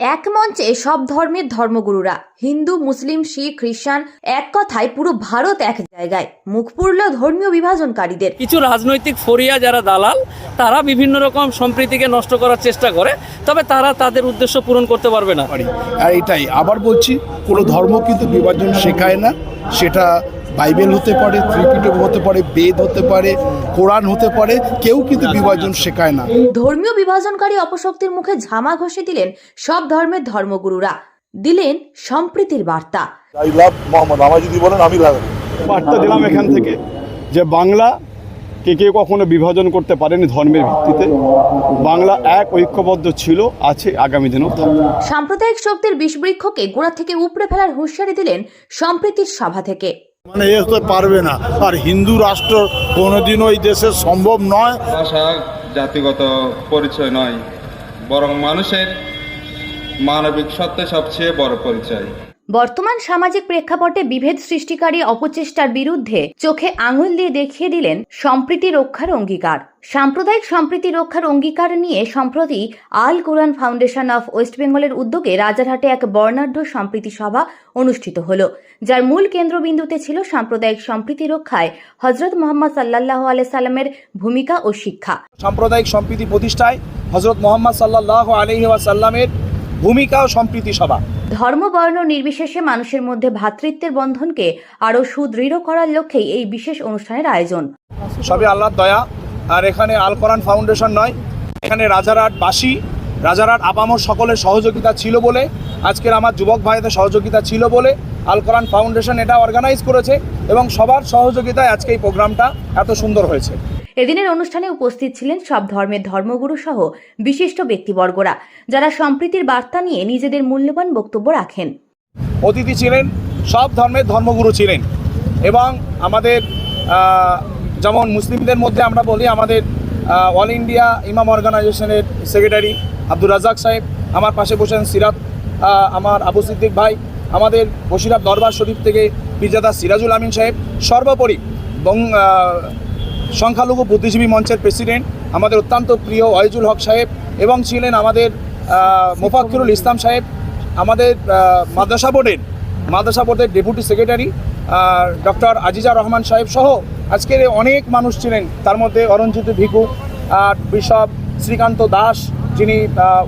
এক মঞ্চে সব ধর্মের ধর্মগুরুরা হিন্দু মুসলিম শিখ খ্রিস্টান এক কথায় পুরো ভারত এক জায়গায়। মুখ পুরল ধর্মীয় বিভাজনকারীদের। কিছু রাজনৈতিক ফরিয়া যারা দালাল তারা বিভিন্ন রকম সম্প্রীতিকে নষ্ট করার চেষ্টা করে তবে তারা তাদের উদ্দেশ্য পূরণ করতে পারবে না। আর এটাই। আবার বলছি কোনো ধর্ম কিন্তু বিভাজন শেখায় না সেটা বাইবেল হতে পারে ত্রিপিটক হতে পারে বেদ হতে পারে কোরআন হতে পারে কেউ কিন্তু বিভাজন শেখায় না। ধর্মীয় বিভাজনকারী অপশক্তির মুখে ঝামা ঘষে দিলেন সব ধর্মের ধর্মগুরুরা। দিলেন সম্প্রীতির বার্তা। আই লাভ মোহাম্মদ আমায় যদি বলেন আমি লাগাবো বার্তা দিলাম এখান থেকে যে বাংলা কে কেউ কখনো বিভাজন করতে পারেনি ধর্মের ভিত্তিতে। বাংলা এক ঐক্যবদ্ধ ছিল আছে আগামী দিনেও সাম্প্রদায়িক শক্তির বিষবৃক্ষকে গোড়া থেকে উপড়ে ফেলার হুঁশিয়ারি দিলেন সম্প্রীতির সভা থেকে। মানে এ হতে পারবে না। আর হিন্দু রাষ্ট্র কোনোদিন ওই দেশে সম্ভব নয়। ভাষা, জাতিগত পরিচয় নয়, বরং মানুষের মানবিক সত্য সবচেয়ে বড় পরিচয়। বর্তমান সামাজিক প্রেক্ষাপটে বিভেদ সৃষ্টিকারী অপচেষ্টার বিরুদ্ধে চোখে আঙুল দিয়ে দেখিয়ে দিলেন সম্প্রীতি রক্ষার অঙ্গীকার। সাম্প্রদায়িক সম্প্রীতি রক্ষার অঙ্গীকার নিয়ে সম্প্রতি Al Quran foundation of West বেঙ্গলের উদ্যোগে রাজারহাটে এক বর্ণাঢ্য সম্প্রীতি সভা অনুষ্ঠিত হল, যার মূল কেন্দ্রবিন্দুতে ছিল সাম্প্রদায়িক সম্প্রীতি রক্ষায় হজরত মোহাম্মদ সাল্লাহ আলাই সাল্লামের ভূমিকা ও শিক্ষা। সাম্প্রদায়িক সম্প্রীতি প্রতিষ্ঠায় হজরত মোহাম্মদ সাল্লাহ আলহি ভূমিকা ও সম্প্রীতি সভা। ধর্ম বর্ণ নির্বিশেষে মানুষের মধ্যে ভ্রাতৃত্বের বন্ধনকে আরও সুদৃঢ় করার লক্ষ্যেই এই বিশেষ অনুষ্ঠানের আয়োজন। সবই আল্লাহর দয়া। আর এখানে আল কোরআন ফাউন্ডেশন নয় এখানে রাজারহাট রাজারহাটবাসী রাজারহাট আপামর সকলের সহযোগিতা ছিল বলে আজকের আমার যুবক ভাইদের সহযোগিতা ছিল বলে আল কোরআন ফাউন্ডেশন এটা অর্গানাইজ করেছে এবং সবার সহযোগিতায় আজকে এই প্রোগ্রামটা এত সুন্দর হয়েছে। এদিনের অনুষ্ঠানে উপস্থিত ছিলেন সব ধর্মের ধর্মগুরু সহ বিশিষ্ট ব্যক্তিবর্গরা, যারা সম্প্রীতির বার্তা নিয়ে নিজেদের মূল্যবান বক্তব্য রাখেন। অতিথি ছিলেন, সব ধর্মের ধর্মগুরু ছিলেন এবং আমাদের যেমন মুসলিমদের মধ্যে আমরা বলি আমাদের অল ইন্ডিয়া ইমাম অর্গানাইজেশনের সেক্রেটারি আব্দুর রাজাক সাহেব, আমার পাশে বসেন সিরাত আমার আবু সিদ্দিক ভাই, আমাদের বসিরাত দরবার শরীফ থেকে পিরজাদা সিরাজুল আমিন সাহেব, সর্বোপরি সংখ্যালঘু বুদ্ধিজীবী মঞ্চের প্রেসিডেন্ট, আমাদের অত্যন্ত প্রিয় ওয়াইজুল হক সাহেব এবং ছিলেন আমাদের মোফাক্কিরুল ইসলাম সাহেব, আমাদের মাদ্রাসা বোর্ডের মাদ্রাসা বোর্ডের deputy secretary doctor Aziza Rahman সাহেব সহ আজকের অনেক মানুষ ছিলেন। তার মধ্যে অরঞ্জিত ভিকু আর বিশপ শ্রীকান্ত দাস, যিনি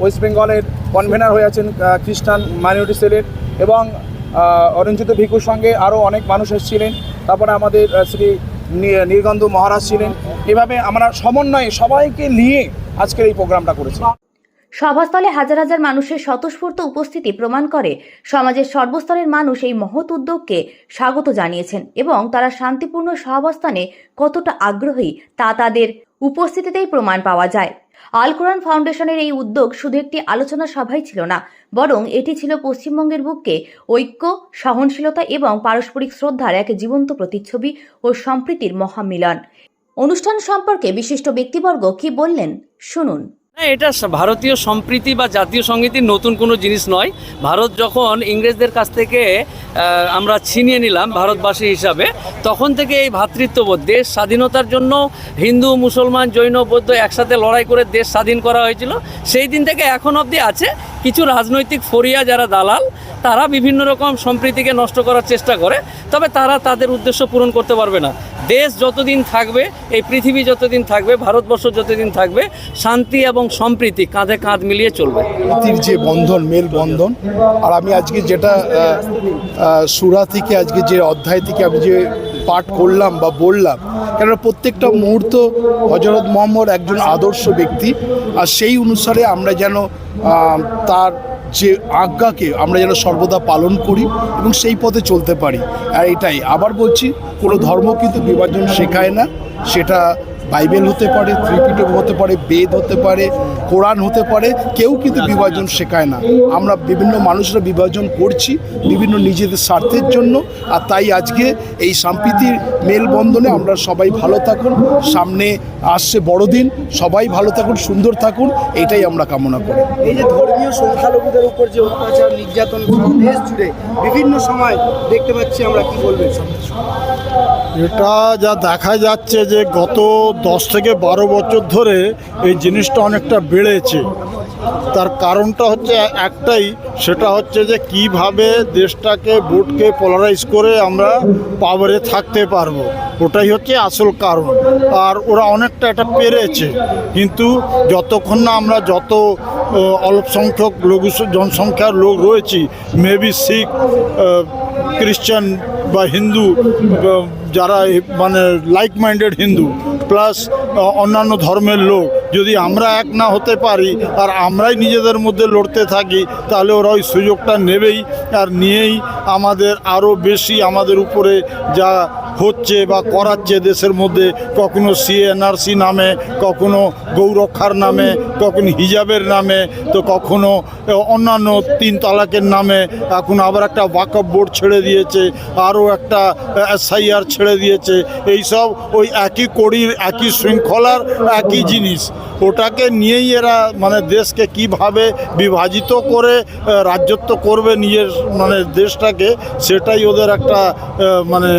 ওয়েস্ট বেঙ্গলের কনভেনার হয়ে আছেন খ্রিস্টান মাইনরিটি সেলের এবং অরঞ্জিত ভিকুর সঙ্গে আরও অনেক মানুষ এসেছিলেন। তারপরে আমাদের শ্রী নী- নীলকান্ত মহারাজ ছিলেন। এভাবে আমরা সমন্বয়ে সবাইকে নিয়ে আজকের এই প্রোগ্রামটা করেছি। সভাস্থলে হাজার হাজার মানুষের স্বতঃস্ফূর্ত উপস্থিতি প্রমাণ করে সমাজের সর্বস্তরের মানুষ এই মহৎ উদ্যোগকে স্বাগত জানিয়েছেন এবং তারা শান্তিপূর্ণ সহাবস্থানে কতটা আগ্রহী তা তাদের উপস্থিতিতেই প্রমাণ পাওয়া যায়। আল কোরআন ফাউন্ডেশনের এই উদ্যোগ শুধু একটি আলোচনা সভাই ছিল না, বরং এটি ছিল পশ্চিমবঙ্গের বুককে ঐক্য, সহনশীলতা এবং পারস্পরিক শ্রদ্ধার এক জীবন্ত প্রতিচ্ছবি ও সম্প্রীতির মহামিলন। অনুষ্ঠান সম্পর্কে বিশিষ্ট ব্যক্তিবর্গ কি বললেন? শুনুন। না, এটা ভারতীয় সম্প্রীতি বা জাতীয় সঙ্গীতির নতুন কোনো জিনিস নয়। ভারত যখন ইংরেজদের কাছ থেকে আমরা ছিনিয়ে নিলাম ভারতবাসী হিসাবে, তখন থেকে এই ভ্রাতৃত্ববোধ দেশ স্বাধীনতার জন্য হিন্দু, মুসলমান, জৈন, বৌদ্ধ একসাথে লড়াই করে দেশ স্বাধীন করা হয়েছিল। সেই দিন থেকে এখন অবধি আছে। কিছু রাজনৈতিক ফরিয়া যারা দালাল, তারা বিভিন্ন রকম সম্প্রীতিকে নষ্ট করার চেষ্টা করে, তবে তারা তাদের উদ্দেশ্য পূরণ করতে পারবে না। দেশ যতদিন থাকবে, এই পৃথিবী যতদিন থাকবে, ভারতবর্ষ যতদিন থাকবে, শান্তি এবং সম্প্রীতি কাঁধে কাঁধ মিলিয়ে চলবে। জাতির যে বন্ধন, মেল বন্ধন, আর আমি আজকে যেটা সুরা থেকে আজকে যে অধ্যায় থেকে আমি যে পাঠ করলাম বা বললাম, কেননা প্রত্যেকটা মুহূর্ত হজরত মোহাম্মদ একজন আদর্শ ব্যক্তি, আর সেই অনুসারে আমরা যেন তার যে আজ্ঞাকে আমরা যেন সর্বদা পালন করি এবং সেই পথে চলতে পারি। আর এটাই। আবার বলছি, কোনো ধর্ম কিন্তু বিভাজন শেখায় না। সেটা বাইবেল হতে পারে ত্রিপিটক হতে পারে বেদ হতে পারে কোরআন হতে পারে কেউ কিন্তু বিভাজন শেখায় না। আমরা বিভিন্ন মানুষরা বিভাজন করছি বিভিন্ন নিজেদের স্বার্থের জন্য আর তাই আজকে এই সাম্প্রীতির মেলবন্ধনে আমরা সবাই ভালো থাকুন সামনে আসছে বড়দিন সবাই ভালো থাকুন সুন্দর থাকুন এটাই আমরা কামনা করি। এই যে ধর্মীয় সংখ্যালঘুদের উপর যে অত্যাচার নির্যাতন দেশ জুড়ে বিভিন্ন সময় দেখতে পাচ্ছি আমরা কি বলবেন? এটা যা দেখা যাচ্ছে যে গত দশ থেকে বারো বছর ধরে এই জিনিসটা অনেকটা বেড়েছে। তার কারণটা হচ্ছে একটাই, সেটা হচ্ছে যে কীভাবে দেশটাকে ভোটকে পোলারাইজ করে আমরা পাওয়ারে থাকতে পারব, ওটাই হচ্ছে আসল কারণ। আর ওরা অনেকটা এটা পেরেছে, কিন্তু যতক্ষণ না আমরা যত অল্প সংখ্যক লোক জনসংখ্যার লোক রয়েছি মেবি শিখ খ্রিশ্চান বা হিন্দু যারা মানে লাইক মাইন্ডেড হিন্দু প্লাস অন্যান্য ধর্মের লোক, যদি আমরা এক না হতে পারি, আর আমরাই নিজেদের মধ্যে লড়তে থাকি, তাহলে ওরা ওই সুযোগটা নেবেই, আর নিয়েই আমাদের আরও বেশি আমাদের উপরে যা হচ্ছে বা করাচ্ছে দেশের মধ্যে কখনো সিএনআরসি নামে, কখনো গৌরক্ষার নামে, কখনো হিজাবের নামে, তো কখনো অন্যান্য তিন তালাকের নামে। এখন আবার একটা ওয়াকফ বোর্ড ছেড়ে দিয়েছে, আরও একটা এসআইআর ছেড়ে দিয়েছে। এইসব ওই একই কড়ির, একই শৃঙ্খলার, একই জিনিস। ওটাকে নিয়েই এরা মানে দেশকে কীভাবে বিভাজিত করে রাজ্যত্ব করবে নিজের মানে দেশটাকে সেটাই ওদের একটা মানে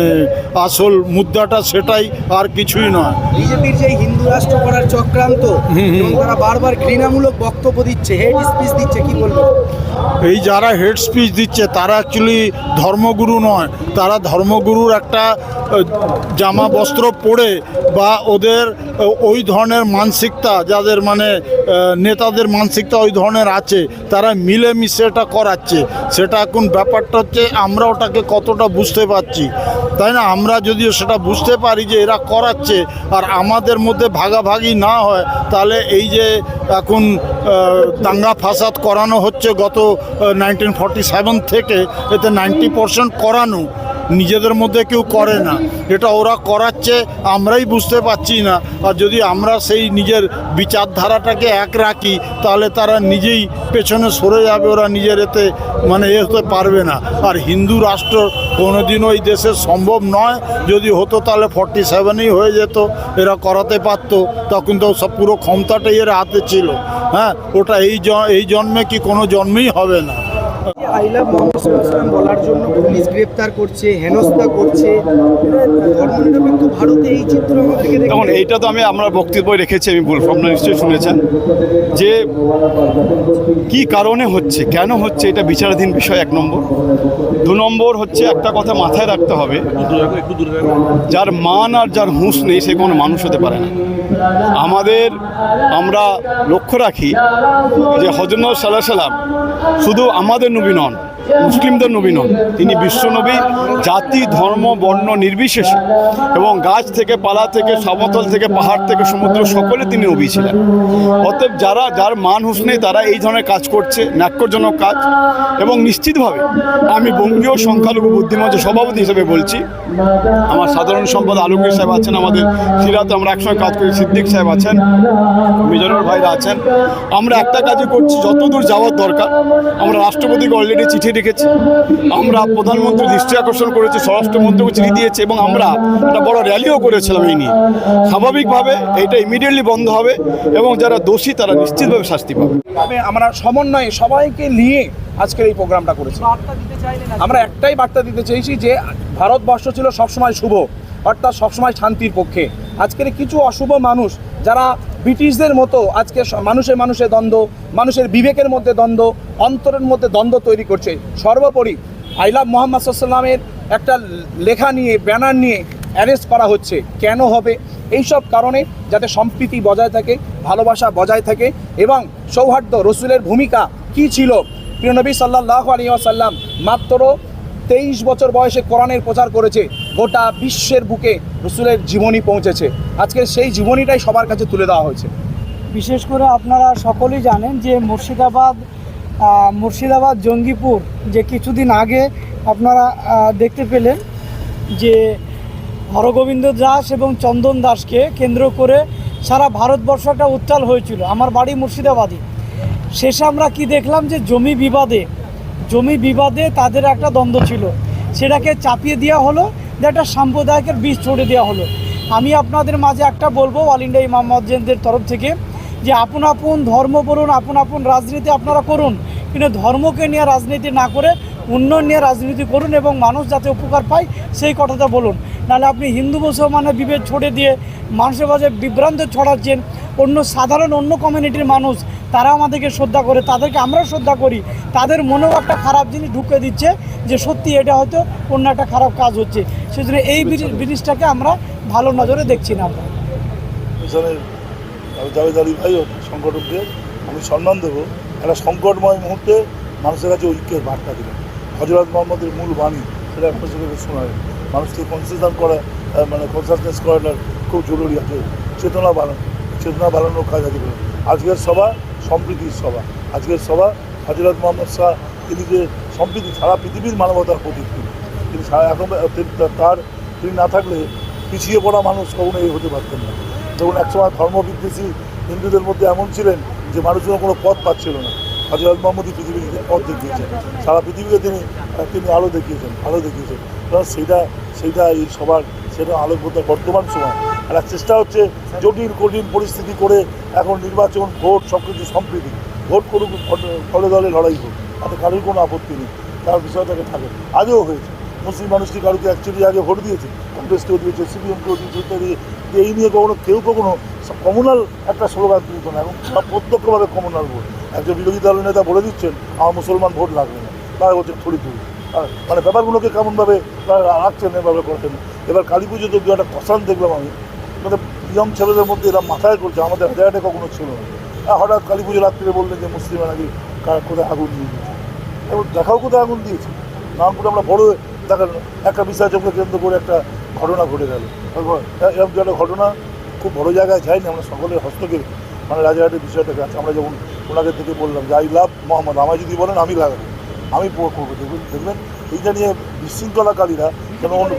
আসল মুদ্রাটা সেটাই আর কিছুই নয়। বিজেপির যে হিন্দু রাষ্ট্র করার চক্রান্ত তারা বারবার ঘৃণামূলক বক্তব্য দিচ্ছে হেড স্পিচ দিচ্ছে কি বলব? এই যারা হেড স্পিচ দিচ্ছে তারা অ্যাকচুয়ালি ধর্মগুরু নয়। তারা ধর্মগুরুর একটা জামা বস্ত্র পরে বা ওদের ওই ধরনের মানসিকতা যাদের মানে নেতাদের মানসিকতা ওই ধরনের আছে, তারা মিলেমিশে এটা করাচ্ছে। সেটা এখন ব্যাপারটা হচ্ছে আমরা ওটাকে কতটা বুঝতে পারছি। তাই না? আমরা যদিও সেটা বুঝতে পারি যে এরা করাচ্ছে, আর আমাদের মধ্যে ভাগাভাগি না হয়, তাহলে এই যে এখন দাঙ্গা ফাসাদ করানো হচ্ছে গত নাইনটিন ফর্টি সেভেন থেকে, এতে নাইনটি পারসেন্ট করানো। নিজেদের মধ্যে কেউ করে না। এটা ওরা করাচ্ছে, আমরাই বুঝতে পারছি না। আর যদি আমরা সেই নিজের বিচারধারাটাকে এক রাখি, তাহলে তারা নিজেই পেছনে সরে যাবে, ওরা নিজের এতে মানে এ হতে পারবে না। আর হিন্দু রাষ্ট্র কোনোদিনও এই দেশে সম্ভব নয়। যদি হতো তাহলে ফর্টি সেভেনেই হয়ে যেত, এরা করাতে পারতো। তখন তো সব পুরো ক্ষমতাটাই এর হাতে ছিল। হ্যাঁ ওটা এই এই জন্মে কি কোনো জন্মেই হবে না। আই লাভ মোহাম্মদ বলার জন্য পুলিশ গ্রেপ্তার করছে হেনস্থা করছে। ধর্মনিরপেক্ষ ভারতে এই চিত্র দেখুন। এইটা তো আমি আমরা বক্তব্য রেখেছি আমি বলব আপনারা নিশ্চয়ই শুনেছেন যে কি কারণে হচ্ছে কেন হচ্ছে এটা বিচারাধীন বিষয় এক নম্বর। দু নম্বর হচ্ছে একটা কথা মাথায় রাখতে হবে যার মান আর যার হুঁশ নেই সে কোনো মানুষ হতে পারে না। আমাদের আমরা লক্ষ্য রাখি যে হজরত সাল্লাহ সাল্লাম শুধু আমাদের নবী নন মুসলিমদের নবী নন। তিনি বিশ্বনবী জাতি, ধর্ম, বর্ণ নির্বিশেষে এবং গাছ থেকে, পালা থেকে, সমতল থেকে, পাহাড় থেকে, সমুদ্র, সকলে তিনি নবী ছিলেন। অতএব যারা, যার মান হুঁশ নেই, তারা এই ধরনের কাজ করছে, ন্যাক্যজনক কাজ। এবং নিশ্চিতভাবে আমি বঙ্গীয় সংখ্যালঘু বুদ্ধিমঞ্চের সভাপতি হিসেবে বলছি, আমার সাধারণ সম্পাদক আলমগীর সাহেব আছেন, আমাদের সিরাতে আমরা একসঙ্গে কাজ করি, সিদ্দিক সাহেব আছেন মিজানুর ভাইরা আছেন। আমরা একটা কাজই করছি, যতদূর যাওয়ার দরকার, আমরা রাষ্ট্রপতিকে অলরেডি চিঠি লিখেছি আমরা প্রধানমন্ত্রী দৃষ্টি আকর্ষণ করেছি স্বরাষ্ট্রমন্ত্রীকে চিঠি দিয়েছি এবং আমরা একটা বড় র্যালিও করেছিলাম এই নিয়ে। স্বাভাবিকভাবে এটা ইমিডিয়েটলি বন্ধ হবে এবং যারা দোষী তারা নিশ্চিতভাবে শাস্তি পাবে। তবে আমরা সমন্বয়ে সবাইকে নিয়ে আজকের এই প্রোগ্রামটা করেছি। আমরা একটাই বার্তা দিতে চেয়েছি যে ভারতবর্ষ ছিল সবসময় শুভ। অর্থাৎ সবসময় শান্তির পক্ষে। আজকের কিছু অশুভ মানুষ যারা ব্রিটিশদের মতো আজকে মানুষের মানুষের দ্বন্দ্ব, মানুষের বিবেকের মধ্যে দ্বন্দ্ব, অন্তরের মধ্যে দ্বন্দ্ব তৈরি করছে। সর্বোপরি আই লাভ মোহাম্মদ সাল্লামের একটা লেখা নিয়ে, ব্যানার নিয়ে অ্যারেস্ট করা হচ্ছে। কেন হবে? এইসব কারণে যাতে সম্প্রীতি বজায় থাকে, ভালোবাসা বজায় থাকে এবং সৌহার্দ্য, রসুলের ভূমিকা কি ছিল? প্রিয়নবী সাল্লাহ আলী আসাল্লাম মাত্র তেইশ বছর বয়সে কোরআনের প্রচার করেছে, গোটা বিশ্বের বুকে রসুলের জীবনী পৌঁছেছে। আজকে সেই জীবনীটাই সবার কাছে তুলে দেওয়া হয়েছে। বিশেষ করে আপনারা সকলেই জানেন যে মুর্শিদাবাদ মুর্শিদাবাদ, জঙ্গিপুর যে কিছুদিন আগে আপনারা দেখতে পেলেন যে হরগোবিন্দ দাস এবং চন্দন দাসকে কেন্দ্র করে সারা ভারতবর্ষ একটা উত্তাল হয়েছিল। আমার বাড়ি মুর্শিদাবাদে। শেষে আমরা কি দেখলাম যে জমি বিবাদে জমি বিবাদে তাদের একটা দ্বন্দ্ব ছিল। সেটাকে চাপিয়ে দেওয়া হলো, যে একটা সাম্প্রদায়িকের বীজ ছড়ে দেওয়া হলো। আমি আপনাদের মাঝে একটা বলব অল ইন্ডিয়া ইমাম মজ্জেনদের তরফ থেকে, যে আপন আপন ধর্ম বলুন, আপন আপন রাজনীতি আপনারা করুন, কিন্তু ধর্মকে নিয়ে রাজনীতি না করে, উন্নয়ন নিয়ে রাজনীতি করুন এবং মানুষ যাতে উপকার পায়, সেই কথাটা বলুন। নাহলে আপনি হিন্দু মুসলমানের বিভেদ ছড়ে দিয়ে মানুষের কাছে বিভ্রান্ত ছড়াচ্ছেন। অন্য সাধারণ অন্য কমিউনিটির মানুষ তারা আমাদেরকে শ্রদ্ধা করে তাদেরকে আমরাও শ্রদ্ধা করি। তাদের মনেও একটা খারাপ জিনিস ঢুকে দিচ্ছে যে সত্যি এটা হয়তো অন্য একটা খারাপ কাজ হচ্ছে। সেজন্য এই জিনিসটাকে আমরা ভালো নজরে দেখছি না আমরা। মিশনের জাভেদ আলী ভাই সংগঠককে আমি সম্মান দেবো। একটা সংকটময় মুহূর্তে মানুষের কাছে ঐক্যের বার্তা দিলেন। হজরত মোহাম্মদের মূল বাণী সেটা আপনার সাথে শোনায় মানুষকে কনসেশন করা মানে কনসাসনেস করাটা খুব জরুরি আছে। চেতনা বাড়ানো, চেতনা বাড়ানোর কাজ আছে। আজকের সভা সম্প্রীতির সভা। আজকের সভা হজরত মোহাম্মদ শাহ, তিনি যে সম্প্রীতি, সারা পৃথিবীর মানবতার প্রতীক তিনি। সারা এখন তার তিনি না থাকলে পিছিয়ে পড়া মানুষ কখনো এই হতে পারতেন না। যেমন একসময় ধর্মবিদ্বেষী হিন্দুদের মধ্যে এমন ছিলেন যে মানুষজন কোনো পথ পাচ্ছিল না। হজরত মোহাম্মদই পৃথিবীকে পথ দেখিয়েছেন। সারা পৃথিবীকে তিনি তিনি আলো দেখিয়েছেন আলো দেখিয়েছেন। কারণ সেইটা সেইটা এই সবার, সেটা আলো করতে বর্তমান সময়। আর চেষ্টা হচ্ছে জটিল, কঠিন পরিস্থিতি করে এখন নির্বাচন, ভোট সব কিছু সম্প্রীতি। ভোট করুক ফলে দলে লড়াই হোক, তাতে কারোর কোনো আপত্তি নেই, তার বিষয়টাকে থাকে। আগেও হয়েছে, মুসলিম মানুষটি কারোকে অ্যাকচুয়ালি আগে ভোট দিয়েছে কংগ্রেসকেও দিয়েছে সিপিএমকেও দিয়েছে, ইত্যাদি এই নিয়ে কখনো, কেউ কখনো কমনাল একটা স্লোগান তুলত না, এবং প্রত্যক্ষভাবে কমনাল ভোট। একজন বিরোধী দলের নেতা বলে দিচ্ছেন, আমার মুসলমান ভোট লাগবে না। তারা বলছেন থরি আর মানে ব্যাপারগুলোকে কেমনভাবে তারা রাখছেন, এভাবে করছেন? এবার কালী পুজোতে দু একটা কষান দেখলাম আমি মানে ইয়ং ছেলেদের মধ্যে এরা মাথায় করছে, আমাদের হাজারটা কখনো ছিল না। হঠাৎ কালী পুজো রাত্রে বললেন যে, মুসলিমরা নাকি কোথায় আগুন দিয়ে দিয়েছে? এবং দেখাও কোথায় আগুন দিয়েছে। নামপুরে আমরা বড় দেখা একটা চোখে কেন্দ্র করে একটা ঘটনা ঘটে গেল। এরকম যে একটা ঘটনা খুব বড় জায়গায় যায়নি, আমরা সকলের হস্তক্ষেপ মানে রাজাঘাটের বিষয়টাকে আছে। আমরা যেমন ওনাকে থেকে বললাম যে আই লাভ মোহাম্মদ আমায় যদি বলেন আমি লাগাবো। আমি করব। দেখবেন দেখবেন এইটা নিয়ে বিশৃঙ্খলাকারীরা যেন অন্য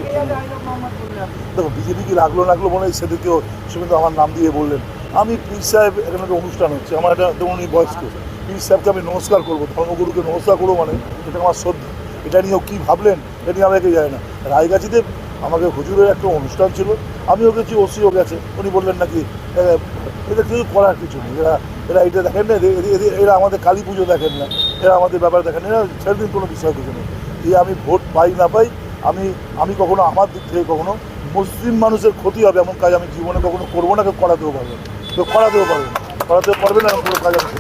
দেখো বিজেপি কি লাগল লাগল মনে হয় সেদিকেও সে কিন্তু আমার নাম দিয়ে বললেন। আমি পীর সাহেব এখানে একটা অনুষ্ঠান হচ্ছে। আমার একটা যেমন উনি বয়স্ক। পীর সাহেবকে আমি নমস্কার করব। ধর্মগুরুকে নমস্কার করব মানে এটা আমার শ্রদ্ধা। এটা নিয়েও কী ভাবলেন এটা নিয়ে আমাকে যায় না। রায়গাছিতে আমাকে হুজুরের একটা অনুষ্ঠান ছিল। আমিও গেছি ওসিও গেছে, উনি বললেন নাকি এদের কিছু করার কিছু নেই। এরা এরা এটা দেখেন না এরা আমাদের কালী পুজো দেখেন না। এরা আমাদের ব্যাপার দেখেন না, এরা দিন কোনো বিষয় কিছু নেই। এই আমি ভোট পাই না পাই, আমি আমি কখনো আমার দিক থেকে কখনো মুসলিম মানুষের ক্ষতি হবে এমন কাজ আমি জীবনে কখনো করব না, কেউ করাতেও পারবে না। কেউ করাতেও পারবে না। করাতেও পারবে না এমন কোনো কাজ আমি।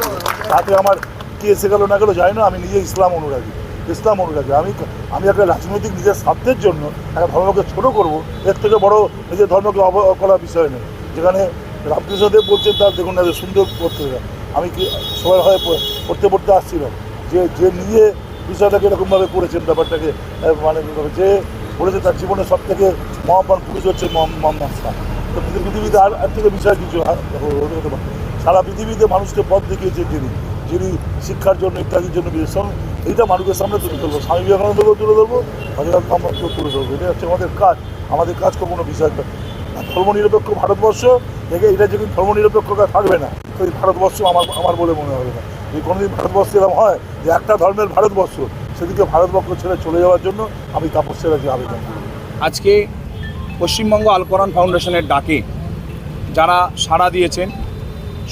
তাতে আমার কে এসে গেলো না গেলো, জানি না, আমি নিজে ইসলাম অনুরাগী। ইসলাম অনুরাগী আমি আমি একটা রাজনৈতিক নিজের স্বার্থের জন্য একটা ধর্মকে ছোটো করব, এর থেকে বড় নিজের ধর্মকে অব করার বিষয় নেই। যেখানে রামকৃষ্ণদেব বলছেন তার দেখুন না সুন্দর পত্রিকা আমি কি সবার হয়ে পড়তে পড়তে আসছিলাম যে যে নিয়ে বিষয়টাকে এরকমভাবে করেছেন, ব্যাপারটাকে মানে যে বলেছে, তার জীবনে সব থেকে মহাপান পুরুষ হচ্ছে মহম- মোহাম্মদ পৃথিবীতে আর আর থেকে বিষয় কিছু সারা পৃথিবীতে মানুষকে পথ দেখিয়েছেন যিনি। যিনি শিক্ষার জন্য, ইত্যাদির জন্য বিশেষণ এইটা মানুষের সামনে তুলে ধরবো। স্বামী বিবেকানন্দকেও তুলে ধরবো হজরত মোহাম্মদকেও তুলে ধরবো। এটা হচ্ছে আমাদের কাজ। আমাদের কাজ কোনো বিষয় না। ধর্মনিরপেক্ষ ভারতবর্ষ থেকে এটা যেদিন ধর্মনিরপেক্ষতা থাকবে না তো এই ভারতবর্ষ আমার আমার বলে মনে হবে না। যদি কোনোদিন ভারতবর্ষ এরকম হয় যে একটা ধর্মের ভারতবর্ষ সেদিকে ভারতবর্ষ ছেড়ে চলে যাওয়ার জন্য আমি তাপস্যের কাছে আবেদন করি। আজকে পশ্চিমবঙ্গ আল কোরআন ফাউন্ডেশনের ডাকে যারা সাড়া দিয়েছেন,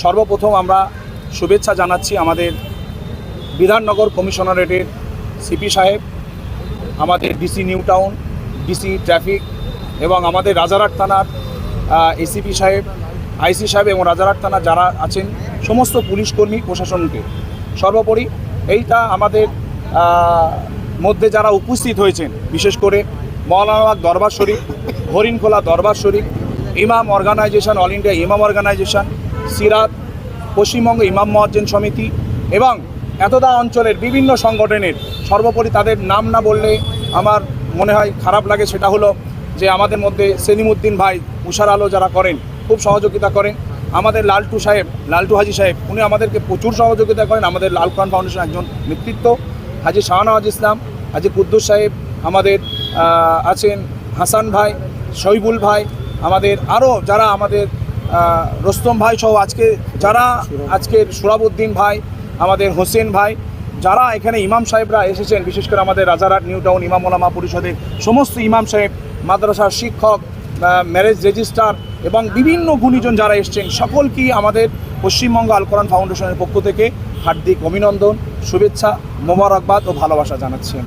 সর্বপ্রথম আমরা শুভেচ্ছা জানাচ্ছি আমাদের বিধাননগর কমিশনারেটের সিপি সাহেব, আমাদের DC New Town, DC traffic এবং আমাদের রাজারহাট থানার এসিপি সাহেব, আইসি সাহেব এবং রাজারহাট থানা যারা আছেন, সমস্ত পুলিশ কর্মী প্রশাসনকে। সর্বোপরি এইটা আমাদের মধ্যে যারা উপস্থিত হয়েছেন, বিশেষ করে মৌলানাবাদ দরবার শরীফ, Harinkhola Darbar Sharif, imam organisation, all India imam organisation, Sirat, Paschimbanga imam মহাজ্জেন সমিতি এবং এতদা অঞ্চলের বিভিন্ন সংগঠনের সর্বোপরি তাদের নাম না বললে আমার মনে হয় খারাপ লাগে। সেটা হলো যে আমাদের মধ্যে সেলিমুদ্দিন ভাই উষার আলো যারা করেন, খুব সহযোগিতা করেন। আমাদের লালটু সাহেব, লালটু হাজি সাহেব, উনি আমাদেরকে প্রচুর সহযোগিতা করেন। আমাদের লাল খান ফাউন্ডেশন একজন নেতৃত্ব, হাজি শাহনওয়াজ ইসলাম, হাজি কুদ্দুস সাহেব, আমাদের আছেন হাসান ভাই, শহীবুল ভাই, আমাদের আরও যারা আমাদের রোস্তম ভাই সহ আজকে, যারা আজকের সুরাবুদ্দিন ভাই আমাদের হোসেন ভাই, যারা এখানে ইমাম সাহেবরা এসেছেন, বিশেষ করে আমাদের রাজারহাট, নিউ টাউন, ইমাম ওলামা পরিষদের সমস্ত ইমাম সাহেব, মাদ্রাসার শিক্ষক ম্যারেজ রেজিস্ট্রার এবং বিভিন্ন গুণীজন যারা এসছেন, সকলকেই আমাদের পশ্চিমবঙ্গ আলকরান ফাউন্ডেশনের পক্ষ থেকে হার্দিক অভিনন্দন, শুভেচ্ছা, মোবারকবাদ ও ভালোবাসা জানাচ্ছি